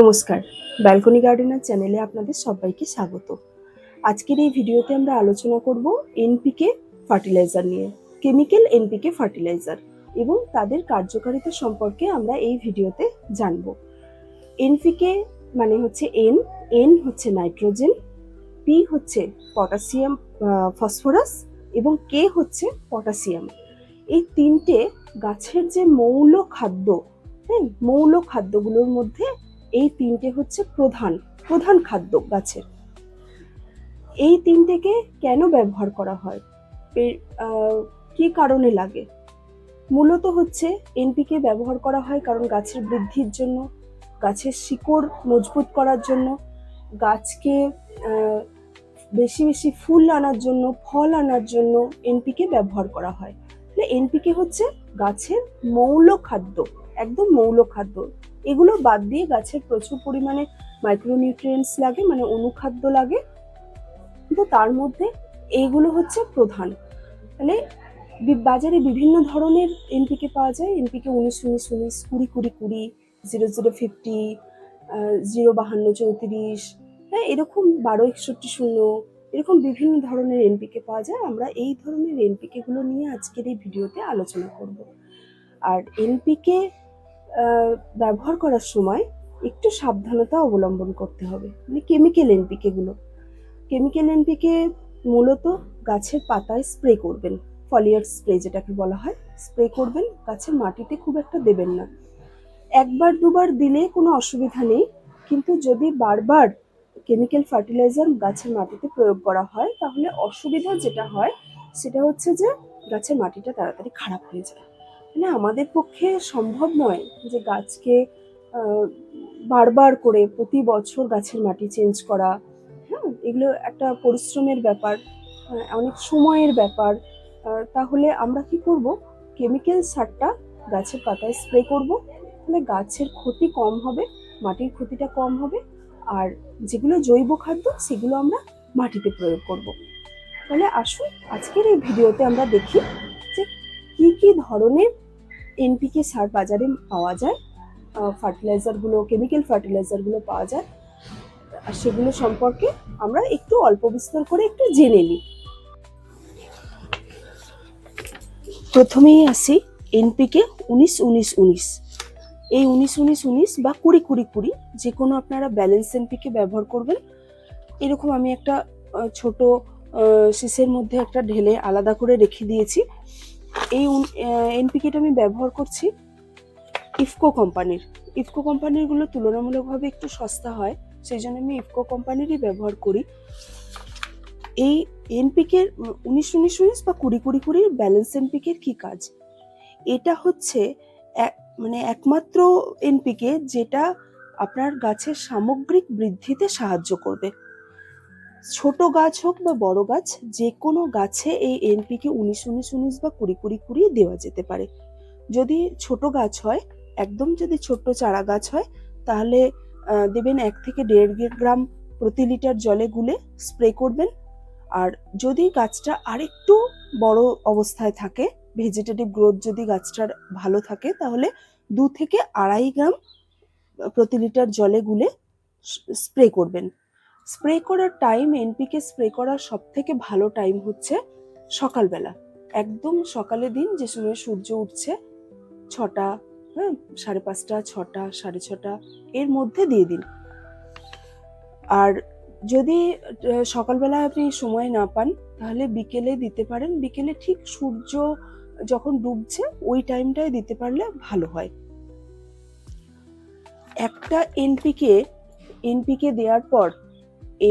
নমস্কার। Balcony gardener চ্যানেলে আপনাদের সবাইকে স্বাগত। আজকের এই ভিডিওতে আমরা আলোচনা করব এনপিকে ফার্টিলাইজার নিয়ে কেমিক্যাল এনপিকে ফার্টিলাইজার এবং তাদের কার্যকারিতা সম্পর্কে আমরা এই ভিডিওতে জানব। এনপিকে মানে হচ্ছে এন এন হচ্ছে নাইট্রোজেন পি হচ্ছে পটাশিয়াম ফসফরাস এবং কে হচ্ছে পটাশিয়াম এই তিনটে গাছের যে মৌল খাদ্য হ্যাঁ মৌল খাদ্যগুলোর মধ্যে এই তিনটে হচ্ছে প্রধান প্রধান খাদ্য গাছের। এই তিনটেকে কেন ব্যবহার করা হয়? কি কারণে লাগে? মূলত হচ্ছে এনপিকে ব্যবহার করা হয় কারণ গাছের বৃদ্ধির জন্য, গাছের শিকড় মজবুত করার জন্য, গাছকে বেশি বেশি ফুল আনার জন্য, ফল আনার জন্য এনপিকে ব্যবহার করা হয়। তাহলে এনপিকে হচ্ছে গাছের মৌল খাদ্য, একদম মৌল খাদ্য। এগুলো বাদ দিয়ে গাছের প্রচুর পরিমাণে মাইক্রোনিউট্রিয়েন্টস লাগে মানে অনুখাদ্য লাগে। কিন্তু তার মধ্যে এইগুলো হচ্ছে প্রধান। তাহলে বাজারে বিভিন্ন ধরনের এনপিকে পাওয়া যায়। এনপিকে উনিশ উনিশ উনিশ, কুড়ি কুড়ি কুড়ি, জিরো জিরো, ফিফটি জিরো, বাহান্ন, চৌত্রিশ হ্যাঁ এরকম বারো, একষট্টি, শূন্য, এরকম বিভিন্ন ধরনের এনপিকে পাওয়া যায়। আমরা এই ধরনের এনপিকেগুলো নিয়ে আজকের এই ভিডিওতে আলোচনা করব। আর এনপিকে ব্যবহার করার সময় একটু সাবধানতা অবলম্বন করতে হবে। মানে কেমিক্যাল এনপিকেগুলো কেমিক্যাল এনপিকে মূলত গাছের পাতায় স্প্রে করবেন। ফলিয়ার স্প্রে যেটাকে বলা হয় স্প্রে করবেন। গাছের মাটিতে খুব একটা দেবেন না। একবার দুবার দিলে কোনো অসুবিধা নেই। কিন্তু যদি বারবার কেমিক্যাল ফার্টিলাইজার গাছের মাটিতে প্রয়োগ করা হয়, তাহলে অসুবিধা যেটা হয়, সেটা হচ্ছে যে গাছের মাটিটা তাড়াতাড়ি খারাপ হয়ে যায়। মানে আমাদের পক্ষে সম্ভব নয় যে গাছকে বারবার করে প্রতি বছর গাছের মাটি চেঞ্জ করা। হ্যাঁ এগুলো একটা পরিশ্রমের ব্যাপার অনেক সময়ের ব্যাপার। তাহলে আমরা কি করব? কেমিক্যাল সারটা গাছের পাতায় স্প্রে করব। তাহলে গাছের ক্ষতি কম হবে, মাটির ক্ষতিটা কম হবে, আর যেগুলো জৈব খাদ্য সেগুলো আমরা মাটিতে প্রয়োগ করব। তাহলে আসুন, আজকের এই ভিডিওতে আমরা দেখি যে কি কি ধরনের এনপিকে সার বাজারে পাওয়া যায় ফার্টিলাইজারগুলো, কেমিক্যাল ফার্টিলাইজারগুলো পাওয়া যায়। আর সেগুলো সম্পর্কে আমরা একটু অল্প বিস্তর করে একটু জেনে নিই। প্রথমেই আসি এনপিকে উনিশ উনিশ উনিশ। এই উনিশ উনিশ উনিশ বা কুড়ি কুড়ি কুড়ি, যে কোনো আপনারা ব্যালেন্স এনপিকে ব্যবহার করবেন। এরকম আমি একটা ছোট শিসের মধ্যে একটা ঢেলে আলাদা করে রেখে দিয়েছি। এই এনপিকেটা আমি ব্যবহার করছি ইফকো কোম্পানির ইফকো কোম্পানিরগুলো তুলনামূলকভাবে একটু সস্তা হয় সেই জন্য আমি ইফকো কোম্পানিরই ব্যবহার করি। এই এনপিকের উনিশ উনিশ উনিশ বা কুড়ি কুড়ি কুড়ির ব্যালেন্স এনপিকের কী কাজ? এটা হচ্ছে মানে একমাত্র এনপিকে যেটা আপনার গাছের সামগ্রিক বৃদ্ধিতে সাহায্য করবে। ছোট গাছ হোক বা বড় গাছ যে কোনো গাছে এই এনপিকে উনিশ উনিশ উনিশ বা কুড়ি কুড়ি কুড়ি দেওয়া যেতে পারে। যদি ছোট গাছ হয়, একদম যদি ছোট্ট চারা গাছ হয়, তাহলে দেবেন এক থেকে দেড় গ্রাম প্রতি লিটার জলে গুলে স্প্রে করবেন। আর যদি গাছটা আরেকটু বড় অবস্থায় থাকে ভেজিটেটিভ গ্রোথ যদি গাছটার ভালো থাকে, তাহলে দু থেকে আড়াই গ্রাম প্রতি লিটার জলে গুলে স্প্রে করবেন। স্প্রে করার টাইম এনপিকে স্প্রে করার সব থেকে ভালো টাইম হচ্ছে সকালবেলা। একদম সকালে দিন যে সময় সূর্য উঠছে, ছটা হ্যাঁ সাড়ে পাঁচটা, ছটা, সাড়ে ছটা, এর মধ্যে দিয়ে দিন। আর যদি সকালবেলা আপনি সময় না পান, তাহলে বিকেলে দিতে পারেন। বিকেলে ঠিক সূর্য যখন ডুবছে, ওই টাইমটায় দিতে পারলে ভালো হয়। একটা এনপিকে এনপিকে দেওয়ার পর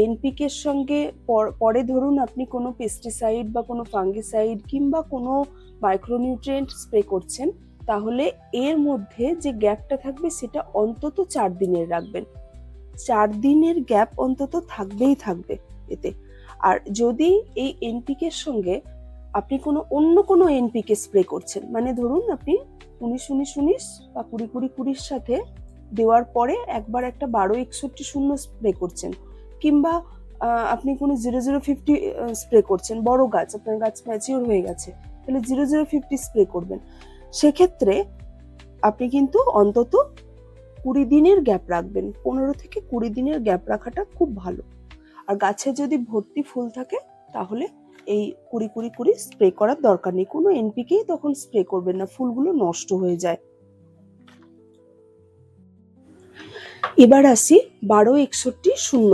এনপিকের সঙ্গে পর- ধরুন আপনি কোনো পেস্টিসাইড বা কোনো ফাঙ্গিসাইড কিংবা কোনো মাইক্রোনিউট্রিয়েন্ট স্প্রে করছেন, তাহলে এর মধ্যে যে গ্যাপটা থাকবে সেটা অন্তত চার দিনের রাখবেন। চার দিনের গ্যাপ অন্তত থাকবেই থাকবে এতে। আর যদি এই এনপিকের সঙ্গে আপনি কোনো অন্য কোনো এনপিকে স্প্রে করছেন মানে ধরুন আপনি উনিশ উনিশ উনিশ বা কুড়ি কুড়ি, কুড়ির সাথে দেওয়ার পরে একবার একটা বারো, একষট্টি শূন্য স্প্রে করছেন কিংবা আপনি কোনো জিরো জিরো ফিফটি স্প্রে করছেন, বড় গাছ, আপনার গাছ ম্যাচিওর হয়ে গেছে, তাহলে জিরো জিরো ফিফটি স্প্রে করবেন। সেক্ষেত্রে আপনি কিন্তু অন্তত কুড়ি দিনের গ্যাপ রাখবেন, পনেরো থেকে কুড়ি দিনের গ্যাপ রাখাটা খুব ভালো। আর গাছে যদি ভর্তি ফুল থাকে, তাহলে এই কুড়ি কুড়ি কুড়ি স্প্রে করার দরকার নেই, কোনো এনপিকেই তখন স্প্রে করবেন না, ফুলগুলো নষ্ট হয়ে যায়। এবার আসি বারো একষট্টি শূন্য।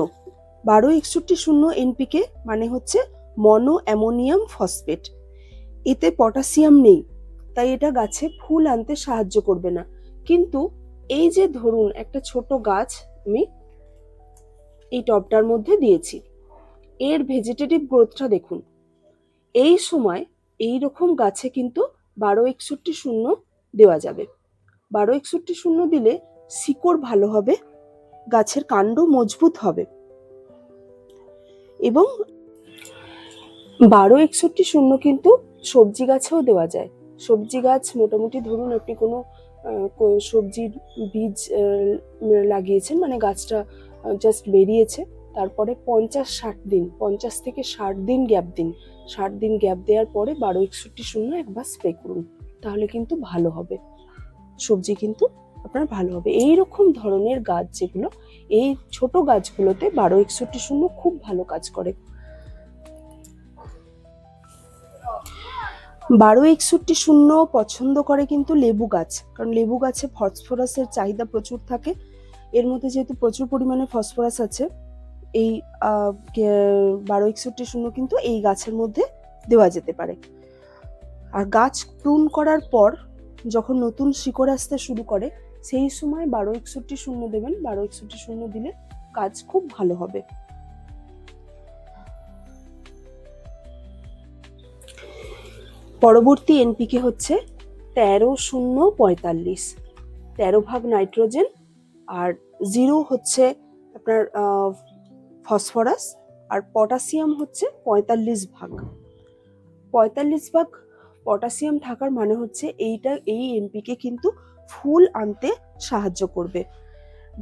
বারো একষট্টি শূন্য এনপিকে মানে হচ্ছে মনো অ্যামোনিয়াম ফসফেট। এতে পটাশিয়াম নেই, তাই এটা গাছে ফুল আনতে সাহায্য করবে না। কিন্তু এই যে ধরুন একটা ছোট গাছ আমি এই টবটার মধ্যে দিয়েছি, এর ভেজিটেটিভ গ্রোথটা দেখুন। এই সময় এই রকম গাছে কিন্তু বারো একষট্টি শূন্য দেওয়া যাবে। বারো একষট্টি শূন্য দিলে শিকড় ভালো হবে, গাছের কাণ্ড মজবুত হবে। এবং বারো একষট্টি শূন্য কিন্তু সবজি গাছেও দেওয়া যায়। সবজি গাছ মোটামুটি ধরুন আপনি কোনো সবজির বীজ লাগিয়েছেন মানে গাছটা জাস্ট বেরিয়েছে, তারপরে পঞ্চাশ ষাট দিন, পঞ্চাশ থেকে ষাট দিন গ্যাপ দিন। ষাট দিন গ্যাপ দেওয়ার পরে বারো একষট্টি শূন্য একবার স্প্রে করুন, তাহলে কিন্তু ভালো হবে। সবজি কিন্তু আপনার ভালো হবে। এই রকম ধরনের গাছ যেগুলো, এই ছোট গাছগুলোতে বারো একষট্টি শূন্য খুব ভালো কাজ করে। বারো একষট্টি শূন্য পছন্দ করে কিন্তু লেবু গাছ, কারণ লেবু গাছে ফসফরাসের চাহিদা প্রচুর থাকে। এর মধ্যে যেহেতু প্রচুর পরিমাণে ফসফরাস আছে, এই বারো একষট্টি শূন্য কিন্তু এই গাছের মধ্যে দেওয়া যেতে পারে। আর গাছ প্রুন করার পর যখন নতুন শিকড় আসতে শুরু করে সেই সময় বারো একষট্টি শূন্য দেবেন, বারো একষট্টি শূন্য দিলে কাজ খুব ভালো হবে। পরবর্তী এনপিকে হচ্ছে তেরো শূন্য পঁয়তাল্লিশ। তেরো ভাগ নাইট্রোজেন আর জিরো হচ্ছে আপনার ফসফরাস আর পটাশিয়াম হচ্ছে পঁয়তাল্লিশ ভাগ। পঁয়তাল্লিশ ভাগ পটাশিয়াম থাকার মানে হচ্ছে এইটা, এই এনপিকে কিন্তু ফুল আনতে সাহায্য করবে।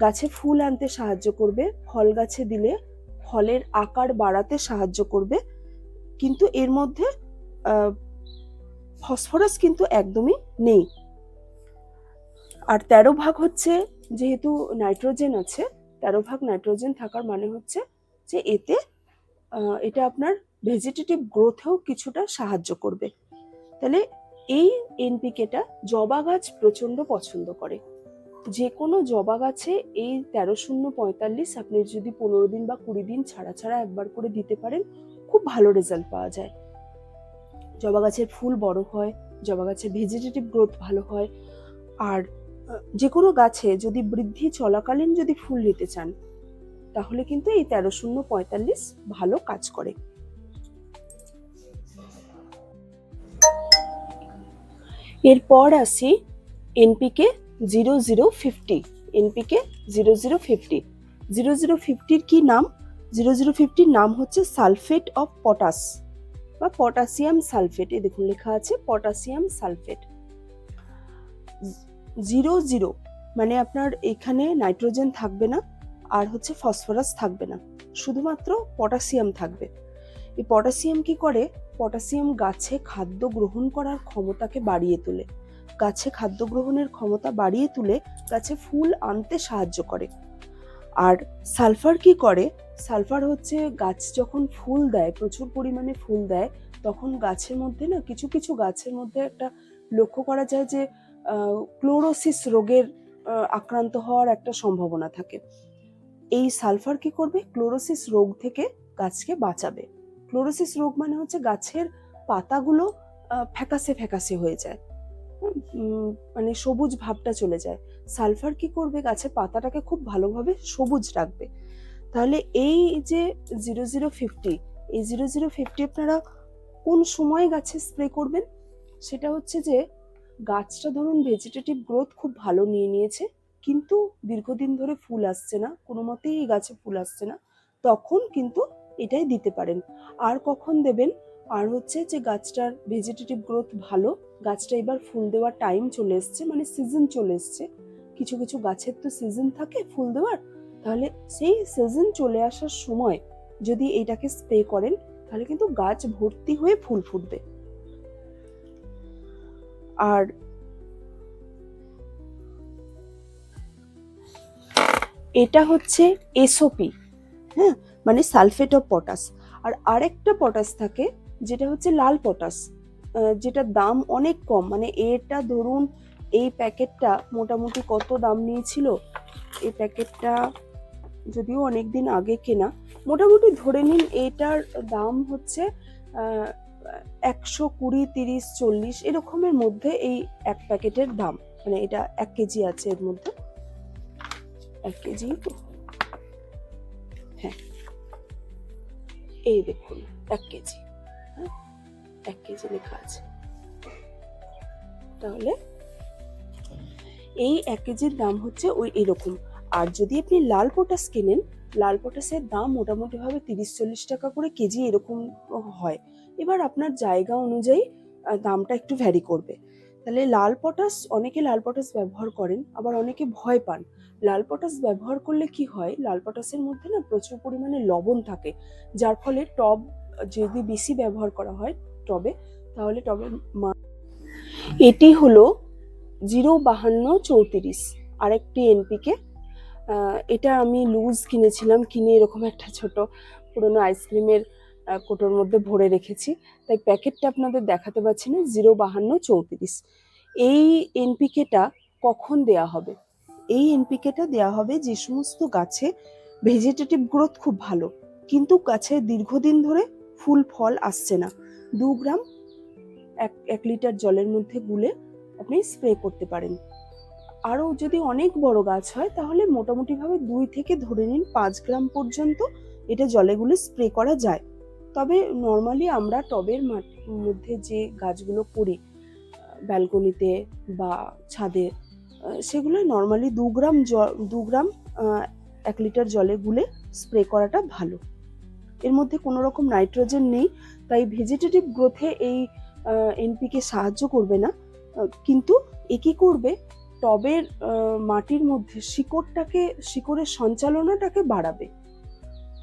গাছে ফুল আনতে সাহায্য করবে, ফল গাছে দিলে ফলের আকার বাড়াতে সাহায্য করবে। কিন্তু এর মধ্যে ফসফরাস কিন্তু একদমই নেই। আর তেরো ভাগ হচ্ছে যেহেতু নাইট্রোজেন আছে, তেরো ভাগ নাইট্রোজেন থাকার মানে হচ্ছে যে এতে এটা আপনার ভেজিটেটিভ গ্রোথেও কিছুটা সাহায্য করবে। তাহলে এই এনপিকেটা জবা গাছ প্রচণ্ড পছন্দ করে। যে কোনো জবা গাছে এই তেরো শূন্য পঁয়তাল্লিশ আপনি যদি পনেরো দিন বা কুড়ি দিন ছাড়া ছাড়া একবার করে দিতে পারেন, খুব ভালো রেজাল্ট পাওয়া যায়। জবা গাছের ফুল বড় হয়, জবা গাছের ভেজিটেটিভ গ্রোথ ভালো হয়, আর যে কোনো গাছে যদি বৃদ্ধি চলাকালীন যদি ফুল নিতে চান, তাহলে কিন্তু এই তেরো শূন্য পঁয়তাল্লিশ ভালো কাজ করে। এরপর আসি NPK zero zero fifty, NPK zero zero fifty. Zero zero ফিফটির কী নাম? জিরো জিরো ফিফটির নাম হচ্ছে সালফেট অফ পটাশ বা পটাশিয়াম সালফেট। এ দেখুন লেখা আছে পটাশিয়াম সালফেট। জিরো জিরো মানে আপনার এখানে নাইট্রোজেন থাকবে না আর হচ্ছে ফসফরাস থাকবে না, শুধুমাত্র পটাশিয়াম থাকবে। এই পটাশিয়াম কি করে? পটাশিয়াম গাছে খাদ্য গ্রহণ করার ক্ষমতাকে বাড়িয়ে তোলে। গাছে খাদ্য গ্রহণের ক্ষমতা বাড়িয়ে তুলে গাছে ফুল আনতে সাহায্য করে। আর সালফার কি করে? সালফার হচ্ছে গাছ যখন ফুল দেয়, প্রচুর পরিমাণে ফুল দেয়, তখন গাছের মধ্যে না কিছু কিছু গাছের মধ্যে একটা লক্ষ্য করা যায় যে ক্লোরোসিস রোগের আক্রান্ত হওয়ার একটা সম্ভাবনা থাকে। এই সালফার কি করবে? ক্লোরোসিস রোগ থেকে গাছকে বাঁচাবে। ক্লোরোসিস রোগ মানে হচ্ছে গাছের পাতাগুলো ফ্যাকাসে ফ্যাকাসে হয়ে যায়। মানে সবুজ ভাবটা চলে যায়। সালফার কি করবে? গাছের পাতাটাকে খুব ভালোভাবে সবুজ রাখবে। তাহলে এই যে জিরো জিরো ফিফটি, এই জিরো জিরো ফিফটি আপনারা কোন সময় গাছে স্প্রে করবেন? সেটা হচ্ছে যে গাছটা ধরুন ভেজিটেটিভ গ্রোথ খুব ভালো নিয়ে নিয়েছে, কিন্তু দীর্ঘদিন ধরে ফুল আসছে না কোনো মতেই এই গাছে ফুল আসছে না, তখন কিন্তু এটাই দিতে পারেন। আর কখন দেবেন? আর হচ্ছে যে গাছটার ভেজিটেটিভ গ্রোথ ভালো, গাছটা এবার ফুল দেওয়ার টাইম চলে এসছে মানে সিজন চলে এসছে। কিছু কিছু গাছের তো সিজন থাকে ফুল দেওয়ার। তাহলে সেই সিজন চলে আসার সময় যদি এটাকে স্প্রে করেন, তাহলে কিন্তু গাছ ভর্তি হয়ে ফুল ফুটবে। আর এটা হচ্ছে এসওপি হ্যাঁ? মানে সালফেট অফ পটাশ। আর আরেকটা পটাশ থাকে যেটা হচ্ছে লাল পটাশ আহ, যেটার দাম অনেক কম। মানে এটা ধরুন এই প্যাকেটটা মোটামুটি কত দাম নিয়েছিল? এই প্যাকেটটা যদিও অনেক দিন আগে কেনা মোটামুটি ধরে নিন এটার দাম হচ্ছে একশো কুড়ি তিরিশ চল্লিশ এরকমের মধ্যে এই এক প্যাকেটের দাম। মানে এটা এক কেজি আছে এর মধ্যে। এক কেজি? হ্যাঁ। এই দেখুন, এক কেজি। হ্যাঁ এক কেজি লেখা আছে। তাহলে এই এক কেজির দাম হচ্ছে ওই এরকম। আর যদি আপনি লাল পটাশ কেনেন, লাল পটাশের দাম মোটামুটিভাবে তিরিশ চল্লিশ টাকা করে কেজি এরকম হয়। এবার আপনার জায়গা অনুযায়ী দামটা একটু ভ্যারি করবে। তাহলে লাল পটাশ অনেকে লাল পটাশ ব্যবহার করেন, আবার অনেকে ভয় পান। লাল পটাশ ব্যবহার করলে কি হয়? লাল পটাশের মধ্যে না প্রচুর পরিমাণে লবণ থাকে, যার ফলে টব, যদি বেশি ব্যবহার করা হয় টবে, তাহলে টবের মা এটি হলো জিরো বাহান্ন চৌত্রিশ, আরেকটি এনপিকে। এটা আমি লুজ কিনেছিলাম, কিনে এরকম একটা ছোট পুরোনো আইসক্রিমের কোটোর মধ্যে ভরে রেখেছি। তাই প্যাকেটটা আপনাদের দেখাতে পারছি না, জিরো বাহান্ন চৌত্রিশ। এই এনপিকেটা কখন দেয়া হবে? এই এনপিকেটা দেয়া হবে যে সমস্ত গাছে ভেজিটেটিভ গ্রোথ খুব ভালো। কিন্তু গাছে দীর্ঘদিন ধরে ফুল, ফল আসছে না। দু গ্রাম এক এক লিটার জলের মধ্যে গুলে আপনি স্প্রে করতে পারেন। আরও যদি অনেক বড় গাছ হয়, তাহলে মোটামুটিভাবে দুই থেকে ধরে নিন পাঁচ গ্রাম পর্যন্ত এটা জলে গুলে স্প্রে করা যায়। তবে নর্মালি আমরা টবের মধ্যে যে গাছগুলো করি ব্যালকনিতে বা ছাদে সেগুলো নর্মালি দু গ্রাম জ- দু গ্রাম এক লিটার জলে গুলে স্প্রে করাটা ভালো। এর মধ্যে কোনো রকম নাইট্রোজেন নেই, তাই ভেজিটেটিভ গ্রোথে এই এনপিকে সাহায্য করবে না। কিন্তু এ কি করবে? টবের মাটির মধ্যে শিকড়টাকে, শিকড়ের সঞ্চালনাটাকে বাড়াবে।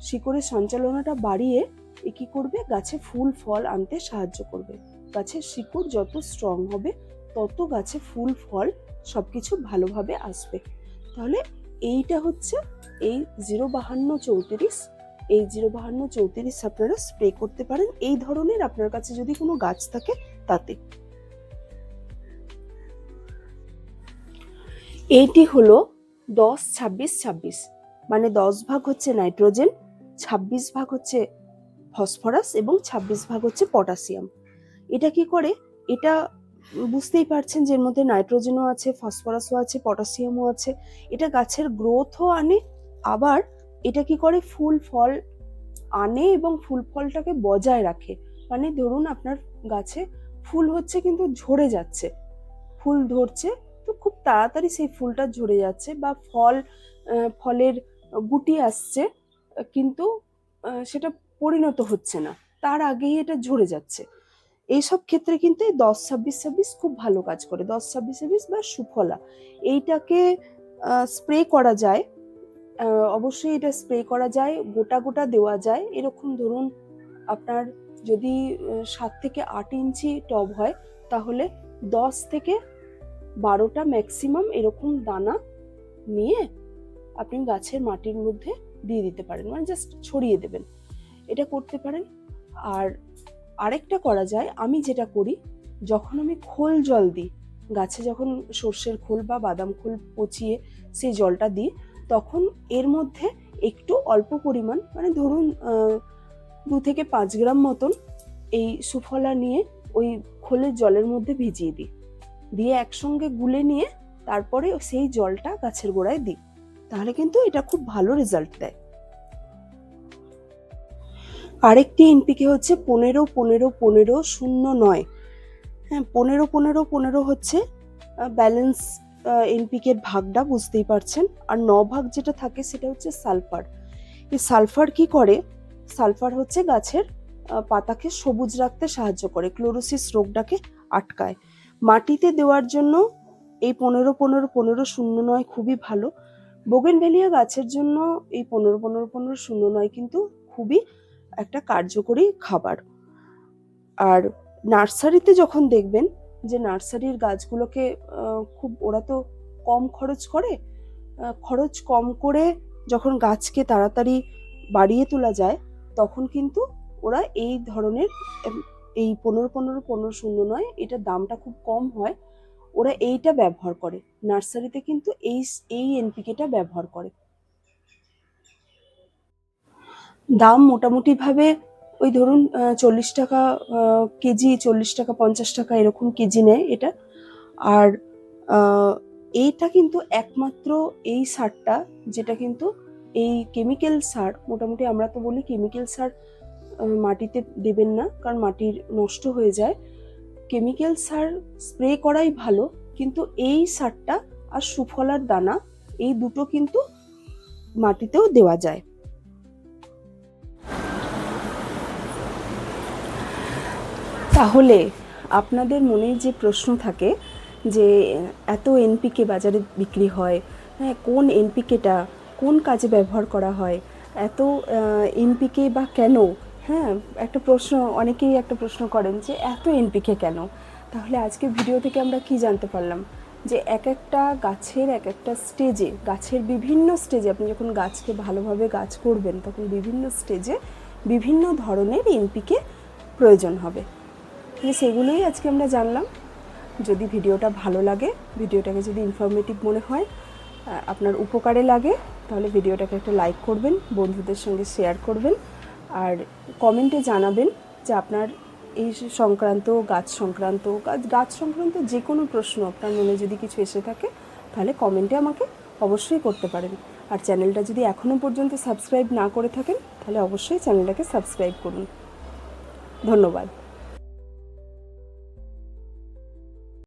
শিকড়ের সঞ্চালনাটা বাড়িয়ে এ কী করবে? গাছে ফুল, ফল আনতে সাহায্য করবে। গাছের শিকড় যত স্ট্রং হবে, তত গাছে ফুল, ফল সবকিছু ভালোভাবে আসবে। তাহলে এইটা হচ্ছে এই জিরো বাহান্ন চৌত্রিশ, এই জিরো বাহান্ন চৌত্রিশ আপনারা স্প্রে করতে পারেন। এই ধরনের আপনার কাছে যদি কোনো গাছ থাকে তাতে। এইটি হলো দশ ছাব্বিশ ছাব্বিশ মানে দশ ভাগ হচ্ছে নাইট্রোজেন, ছাব্বিশ ভাগ হচ্ছে ফসফরাস এবং ছাব্বিশ ভাগ হচ্ছে পটাশিয়াম। এটা কি করে? এটা বুঝতেই পারছেন যে এর মধ্যে নাইট্রোজেনও আছে, ফসফরাসও আছে, পটাশিয়ামও আছে। এটা গাছের গ্রোথও আনে, আবার এটা কি করে? ফুল ফল আনে এবং ফুল ফলটাকে বজায় রাখে। মানে ধরুন আপনার গাছে ফুল হচ্ছে কিন্তু ঝরে যাচ্ছে। ফুল ধরছে, তো খুব তাড়াতাড়ি সেই ফুলটা ঝরে যাচ্ছে বা ফল ফলের গুটি আসছে, কিন্তু সেটা পরিণত হচ্ছে না। তার আগেই এটা ঝরে যাচ্ছে। এইসব ক্ষেত্রে কিন্তু এই দশ ছাব্বিশ ছাব্বিশ খুব ভালো কাজ করে। দশ ছাব্বিশ ছাব্বিশ বা সুফলা। এইটাকে স্প্রে করা যায়। অবশ্যই এটা স্প্রে করা যায়, গোটা গোটা দেওয়া যায়। এরকম ধরুন আপনার যদি সাত থেকে আট ইঞ্চি টব হয়, তাহলে দশ থেকে বারোটা ম্যাক্সিমাম এরকম দানা নিয়ে আপনি গাছের মাটির মধ্যে দিয়ে দিতে পারেন। মানে জাস্ট ছড়িয়ে দেবেন। এটা করতে পারেন। আর আরেকটা করা যায়, আমি যেটা করি, যখন আমি খোল জল দিই, গাছে যখন সর্ষের খোল বা বাদাম খোল পচিয়ে সেই জলটা দিই, তখন এর মধ্যে একটু অল্প পরিমাণ মানে ধরুন দু থেকে পাঁচ গ্রাম মতন এই সুফলা নিয়ে ওই খোলের জলের মধ্যে ভিজিয়ে দিই। দিয়ে একসঙ্গে গুলে নিয়ে তারপরে সেই জলটা গাছের গোড়ায় দিই। তাহলে কিন্তু এটা খুব ভালো রেজাল্ট দেয়। আরেকটি এনপিকে হচ্ছে পনেরো পনেরো পনেরো, শূন্য নয়। হ্যাঁ পনেরো পনেরো পনেরো হচ্ছে ব্যালেন্স এনপিকের ভাগটা বুঝতেই পারছেন। আর ন ভাগ যেটা থাকে সেটা হচ্ছে সালফার। এই সালফার কি করে? সালফার হচ্ছে গাছের পাতাকে সবুজ রাখতে সাহায্য করে, ক্লোরোসিস রোগটাকে আটকায়। মাটিতে দেওয়ার জন্য এই পনেরো পনেরো পনেরো, শূন্য নয় খুবই ভালো। বোগেনভেলিয়া গাছের জন্য এই পনেরো পনেরো পনেরো, শূন্য নয় কিন্তু খুবই একটা কার্যকরী খাবার। আর নার্সারিতে যখন দেখবেন যে নার্সারির গাছগুলোকে খুব ওরা তো কম খরচ করে খরচ কম করে যখন গাছকে তাড়াতাড়ি বাড়িয়ে তোলা যায়, তখন কিন্তু ওরা এই ধরনের এই পনেরো পনেরো পনেরো শূন্য নয়, এটার দামটা খুব কম হয়, ওরা এইটা ব্যবহার করে। নার্সারিতে কিন্তু এই এই এনপিকেটা ব্যবহার করে। দাম মোটামুটিভাবে ওই ধরুন চল্লিশ টাকা কেজি, চল্লিশ টাকা, পঞ্চাশ টাকা এরকম কেজি নেয় এটা। আর এইটা কিন্তু একমাত্র এই সারটা, যেটা কিন্তু এই কেমিক্যাল সার, মোটামুটি আমরা তো বলি কেমিক্যাল সার মাটিতে দেবেন না, কারণ মাটির নষ্ট হয়ে যায়। কেমিক্যাল সার স্প্রে করাই ভালো, কিন্তু এই সারটা আর সুফলার দানা, এই দুটো কিন্তু মাটিতেও দেওয়া যায়। তাহলে আপনাদের মনে যে প্রশ্ন থাকে যে, এত এনপিকে বাজারে বিক্রি হয় হ্যাঁ কোন এনপিকেটা, কোন কাজে ব্যবহার করা হয়, এত এনপিকে বা কেন? হ্যাঁ একটা প্রশ্ন, অনেকেই একটা প্রশ্ন করেন যে, এত এনপিকে কেন? তাহলে আজকে ভিডিও থেকে আমরা কি জানতে পারলাম? যে এক একটা গাছের, এক একটা স্টেজে, গাছের বিভিন্ন স্টেজে, আপনি যখন গাছকে ভালোভাবে গাছ করবেন, তখন বিভিন্ন স্টেজে বিভিন্ন ধরনের এনপিকে প্রয়োজন হবে। তাহলে সেগুলোই আজকে আমরা জানলাম। যদি ভিডিওটা ভালো লাগে, ভিডিওটাকে যদি ইনফরমেটিভ মনে হয় আপনার উপকারে লাগে, তাহলে ভিডিওটাকে একটা লাইক করবেন, বন্ধুদের সঙ্গে শেয়ার করবেন, আর কমেন্টে জানাবেন যে আপনার এই সংক্রান্ত, গাছ সংক্রান্ত, গাছ গাছ সংক্রান্ত যে কোনো প্রশ্ন আপনার মনে যদি কিছু এসে থাকে, তাহলে কমেন্টে আমাকে অবশ্যই করতে পারেন। আর চ্যানেলটা যদি এখনও পর্যন্ত সাবস্ক্রাইব না করে থাকেন, তাহলে অবশ্যই চ্যানেলটাকে সাবস্ক্রাইব করুন। ধন্যবাদ।